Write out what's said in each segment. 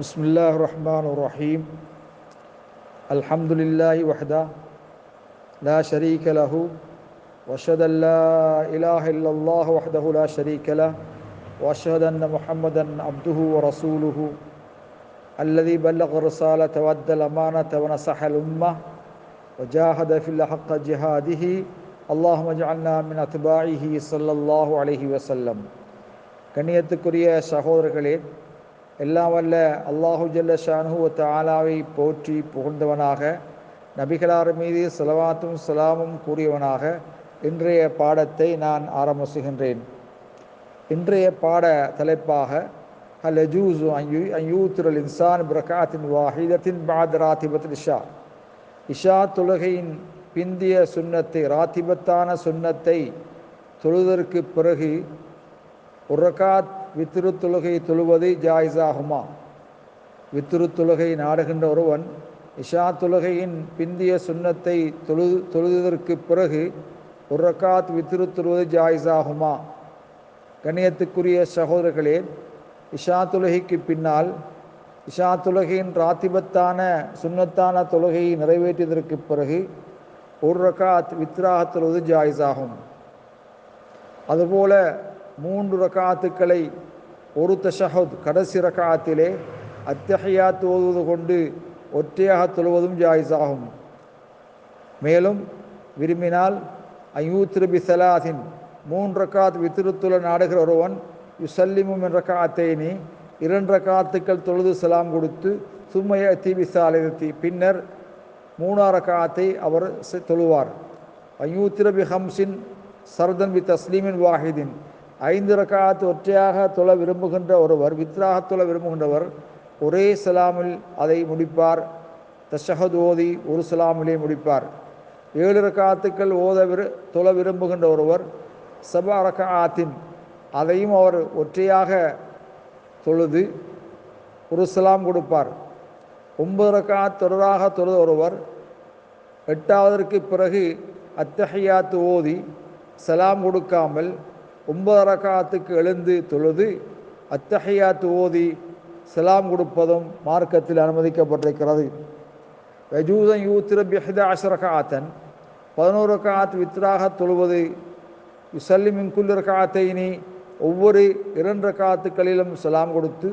بسم الله الرحمن الرحيم الحمد لله وحده لا شريك له واشهد ان لا اله الا الله وحده لا شريك له واشهد ان محمدا عبده ورسوله الذي بلغ الرساله وادى الامانه ونصح الامه وجاهد في الله حق جهاده اللهم اجعلنا من اتباعه صلى الله عليه وسلم கண்ணியத்துக்குரிய சகோதரர்களே எல்லாம் வல்ல அல்லாஹு ஜல்ல ஷானு தாலாவை போற்றி புகழ்ந்தவனாக நபிகளார் மீது செலவாத்தும் சலாமும் கூறியவனாக இன்றைய பாடத்தை நான் ஆரம்பிச்சுகின்றேன். இன்றைய பாட தலைப்பாக ஹல் அஜூசு அயூத்துரல் இன்சான் பிரகாத்தின் வாஹிதத்தின் பாத் ராத்திபத் இஷா இஷா தொழுகையின் பிந்திய சுண்ணத்தை ராத்திபத்தான சுண்ணத்தை தொழுதற்கு பிறகு ஒரு ரகாத் வித்திரு தொழுகை தொழுவது ஜாயிஸாகுமா? வித்திரு தொழுகை நாடுகின்ற ஒருவன் இஷா தொழுகையின் பிந்திய சுண்ணத்தை தொழு தொழுதற்கு பிறகு ஒரு ரகாத் வித்திரு தொழுவது ஜாயிஸாகுமா? கண்ணியத்துக்குரிய சகோதரர்களே இஷா தொழுகைக்கு பின்னால் இஷா தொழுகையின் ராத்திபத்தான சுண்ணத்தான தொழுகையை நிறைவேற்றியதற்கு பிறகு ஒரு ரகாத் வித்ராக தொழுவது ஜாயிஸாகும். அதுபோல மூன்று ரகாத்துக்களை ஒரு தஷஹத் கடைசி ரகாத்திலே அத்தஹியாத் ஓதுவது கொண்டு ஒற்றையாக தொழுவதும் ஜாயிஸாகும். மேலும் விரும்பினால் ஐயூத்ருபி சலாதின் மூன்று ரக்காத் வித்திருத்துள்ள நாடுகிற ஒருவன் யுசல்லிமும் என்ற காத்தேனி இரண்டு காத்துக்கள் தொழுது சலாம் கொடுத்து சும்மைய தீபிசாலிருத்தி பின்னர் மூணாறு காத்தை அவர் தொழுவார். ஐயூத்திரபி ஹம்சின் சர்தன் வி தஸ்லீமின் வாஹிதின். ஐந்து ரக்காத்து ஒற்றையாக தொழ விரும்புகின்ற ஒருவர் வித்ராக தொழ விரும்புகின்றவர் ஒரே சலாமில் அதை முடிப்பார். தஷஹத் ஓதி ஒரு சலாமிலே முடிப்பார். ஏழு ரக்காத்துக்கள் ஓத விரு தொழ விரும்புகின்ற ஒருவர் சபா ரக்காத்தின் அதையும் அவர் ஒற்றையாக தொழுது ஒரு சலாம் கொடுப்பார். ஒன்பது ரக்காத் தொடராக தொழுத ஒருவர் எட்டாவதற்கு பிறகு அத்தஹையாத்து ஓதி சலாம் கொடுக்காமல் ஒன்பது ரகாத்துக்கு எழுந்து தொழுது அத்தகையாத்து ஓதி சலாம் கொடுப்பதும் மார்க்கத்தில் அனுமதிக்கப்பட்டிருக்கிறது. வஜூதன் யூத்திர எஹ்தா அஷரகாத்தன் பதினோரு காத் வித்ராக தொழுவது யுசல்லிமின்குல் காத்தைனி ஒவ்வொரு இரண்டு காத்துக்களிலும் சலாம் கொடுத்து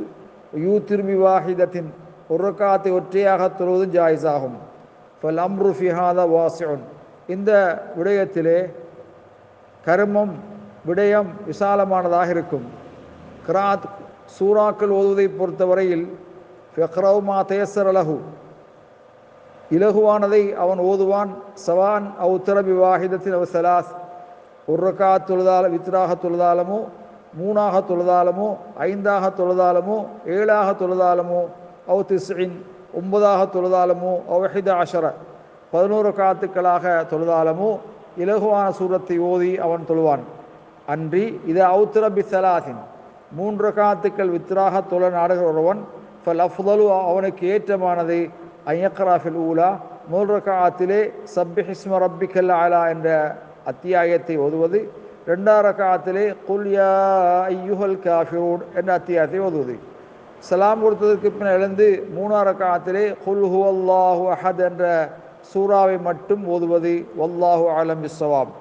யூத்திருமி வாஹிதத்தின் ஒரு காத்தை ஒற்றையாக தொழுவதும் ஜாயிஸாகும். ஃபல் அம்ரு ஃபிஹாத இந்த விடயத்திலே கர்மம் விடயம் விசாலமானதாக இருக்கும். கிராத் சூறாக்கள் ஓதுவதை பொறுத்தவரையில் ஃபெக்ரவுமா தேசர் அலகு இலகுவானதை அவன் ஓதுவான். சவான் அவு திரபி வாஹிதத்தின் அவ சலாஸ். ஒரு ரக்கா தொழுதால வித்ராக தொழுதாலமோ மூணாக தொழுதாலமோ ஐந்தாக தொழுதாலமோ ஏழாக தொழுதாலமோ அவு திஸ்இன் ஒன்பதாக தொழுதாலமோ அவஹித அஷர. பதினோரு காத்துக்களாக தொழுதாலமோ இலகுவான சூரத்தை ஓதி அவன் தொழுவான். அன்றி இது அவுத்திர பிசலாசின். மூன்று காத்துக்கள் வித்ராக தொழ நாடுகிற ஒருவன் ஃபல் அஃதலு அவனுக்கு ஏற்றமானது ஐயக்ராஃபில் ஊலா. மூன்று காத்திலே சப்பி ஹிஸ்ம ரப்பிக்கல் ஆலா என்ற அத்தியாயத்தை ஓதுவது. ரெண்டாம் ரகாத்திலே குல்யா ஐயுஹல் காஃபிரூட் என்ற அத்தியாயத்தை ஓதுவது. சலாம் கொடுத்ததற்கு பின் எழுந்து மூணாம் ரகாத்திலே குல் ஹு அல்லாஹு அஹத் என்ற சூறாவை மட்டும் ஓதுவது. வல்லாஹு அலம் பிஸ்ஸவாப்.